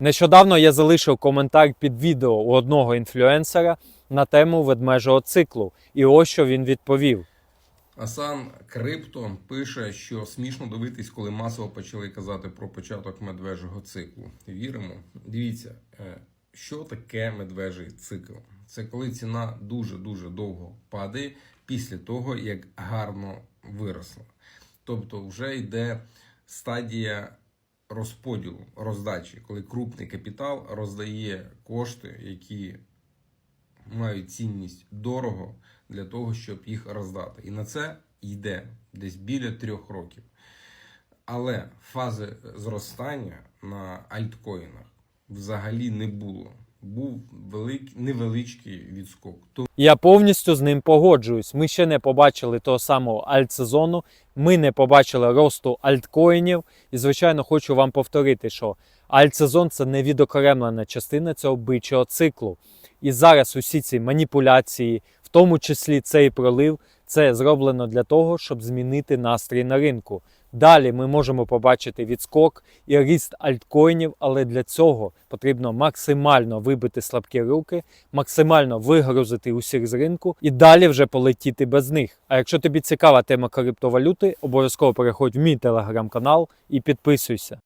Нещодавно я залишив коментар під відео у одного інфлюенсера на тему ведмежого циклу, і ось що він відповів. Асан Крипто пише, що смішно дивитись, коли масово почали казати про початок медвежого циклу. Віримо. Дивіться, е, що таке медвежий цикл? Це коли ціна дуже дуже довго падає після того, як гарно виросла. Тобто, вже йде стадія розподілу, роздачі, коли крупний капітал роздає кошти, які мають цінність дорого для того, щоб їх роздати. І на це йде десь біля трьох років. Але фази зростання на альткоїнах взагалі не було. Був велик, невеличкий відскок. Тому Я повністю з ним погоджуюсь. Ми ще не побачили того самого альтсезону, ми не побачили росту альткоїнів. І, звичайно, хочу вам повторити, що альтсезон це не відокремлена частина цього бичого циклу. І зараз усі ці маніпуляції, в тому числі цей пролив, це зроблено для того, щоб змінити настрій на ринку. Далі ми можемо побачити відскок і ріст альткоїнів, але для цього потрібно максимально вибити слабкі руки, максимально вигрузити усіх з ринку і далі вже полетіти без них. А якщо тобі цікава тема криптовалюти, обов'язково переходь в мій телеграм-канал і підписуйся.